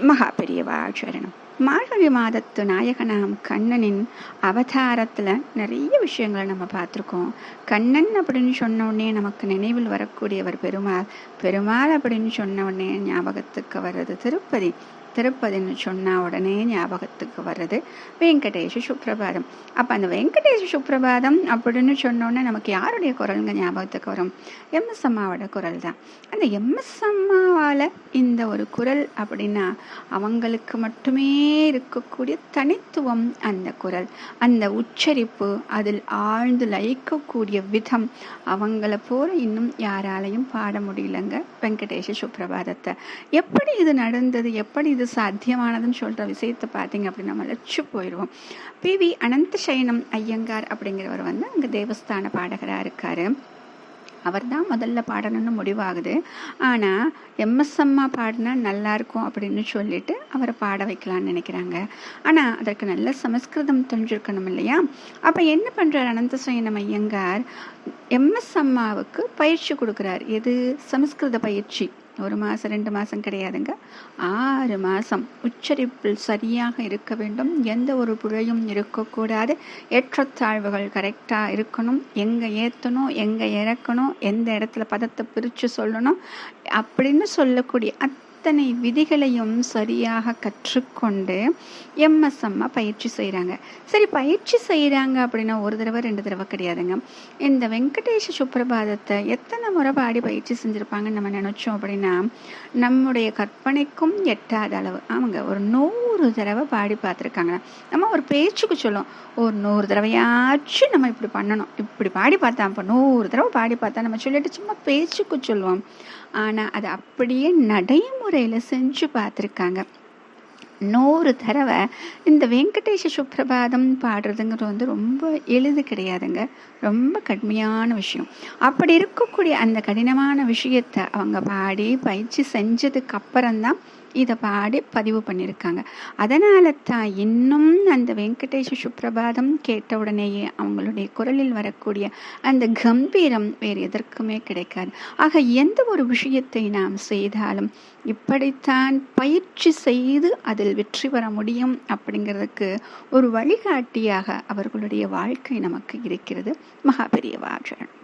महापरिवार चरण மார்கழி மாதத்து நாயகனாம் கண்ணனின் அவதாரத்தில் நிறைய விஷயங்களை நம்ம பார்த்துருக்கோம். கண்ணன் அப்படின்னு சொன்ன உடனே நமக்கு நினைவில் வரக்கூடியவர் பெருமாள். பெருமாள் அப்படின்னு சொன்ன உடனே ஞாபகத்துக்கு வர்றது திருப்பதி. திருப்பதின்னு சொன்ன உடனே ஞாபகத்துக்கு வர்றது வெங்கடேஷ சுப்ரபாதம் அப்போ அந்த வெங்கடேஷ சுப்ரபாதம் அப்படின்னு சொன்னோன்னே நமக்கு யாருடைய குரலுங்க ஞாபகத்துக்கு வரும்? எம்எஸ் அம்மாவோட குரல் தான் அந்த எம்எஸ் அம்மாவால் இந்த ஒரு குரல் அப்படின்னா அவங்களுக்கு மட்டுமே இருக்கக்கூடிய தனித்துவம் அந்த குரல். அந்த உச்சரிப்பு அதில் ஆழ்ந்து லயிக்கக்கூடிய விதம் அவங்கள போல இன்னும் யாராலையும் பாட முடியலங்க வெங்கடேஷ சுப்ரபாதத்தை எப்படி இது நடந்தது? எப்படி இது சாத்தியமானதுன்னு சொல்கிற விஷயத்தை பார்த்தீங்க அப்படின்னா நம்ம லட்சு போயிடுவோம் பி வி அனந்த சயனம் ஐயங்கார் அப்படிங்கிறவர் வந்து அங்கே தேவஸ்தான பாடகராக இருக்கார். அவர் தான் முதல்ல பாடணும்னு முடிவாகுது. ஆனால் எம்எஸ் அம்மா பாடினா நல்லாயிருக்கும் அப்படின்னு சொல்லிட்டு அவரை பாட வைக்கலான்னு நினைக்கிறாங்க. ஆனால் அதற்கு நல்ல சமஸ்கிருதம் தெரிஞ்சிருக்கணும் இல்லையா? அப்போ என்ன பண்ணுறார் அனந்தசயனம் ஐயங்கார் எம்எஸ் அம்மாவுக்கு பயிற்சி கொடுக்குறார். எது? சமஸ்கிருத பயிற்சி. ஒரு மாதம் ரெண்டு மாதம் கிடையாதுங்க. ஆறு மாதம் உச்சரிப்பில் சரியாக இருக்க வேண்டும். எந்த ஒரு பிழையும் இருக்கக்கூடாது. ஏற்றத்தாழ்வுகள் கரெக்டாக இருக்கணும். எங்கே ஏற்றணும் எங்கே இறக்கணும் எந்த இடத்துல பதத்தை பிரித்து சொல்லணும் அப்படின்னு சொல்லக்கூடிய அத்தனை விதிகளையும் சரியாக கற்றுக்கொண்டு எம்எஸ் அம்மா பயிற்சி செய்கிறாங்க சரி பயிற்சி செய்கிறாங்க அப்படின்னா ஒரு தடவை ரெண்டு தடவை கிடையாதுங்க. இந்த வெங்கடேஷ சுப்பிரபாதத்தை எத்தனை முறை பாடி பயிற்சி செஞ்சுருப்பாங்கன்னு நம்ம நினச்சோம் அப்படின்னா நம்முடைய கற்பனைக்கும் எட்டாத அளவு. ஆமாங்க ஒரு நூறு தடவை பாடி பார்த்துருக்காங்க. நம்ம ஒரு பேச்சுக்கு சொல்லுவோம் ஒரு நூறு தடவையாச்சும் நம்ம இப்படி பண்ணணும். இப்படி பாடி பார்த்தா அப்போ நூறு தடவை பாடி பார்த்தா நம்ம சொல்லிட்டு சும்மா பேச்சுக்கு சொல்லுவோம். ஆனால் அதை அப்படியே நடைமுறையில் செஞ்சு பார்த்துருக்காங்க. நூறு தடவை இந்த வெங்கடேஷ சுப்ரபாதம் பாடுறதுங்கிறது வந்து ரொம்ப எளிது கிடையாதுங்க. ரொம்ப கடுமையான விஷயம். அப்படி இருக்கக்கூடிய அந்த கடினமான விஷயத்தை அவங்க பாடி பயிற்சி செஞ்சதுக்கு அப்புறம்தான் இதை பாடி பதிவு பண்ணியிருக்காங்க அதனால தான் இன்னும் அந்த வெங்கடேஷ சுப்ரபாதம் கேட்ட உடனேயே அவங்களுடைய குரலில் வரக்கூடிய அந்த கம்பீரம் வேறு எதற்குமே கிடைக்காது. ஆக எந்த ஒரு விஷயத்தை நாம் செய்தாலும் இப்படித்தான் பயிற்சி செய்து அதில் வெற்றி பெற முடியும் அப்படிங்கிறதுக்கு ஒரு வழிகாட்டியாக அவர்களுடைய வாழ்க்கை நமக்கு இருக்கிறது. மகாபெரியவாச்சரணம்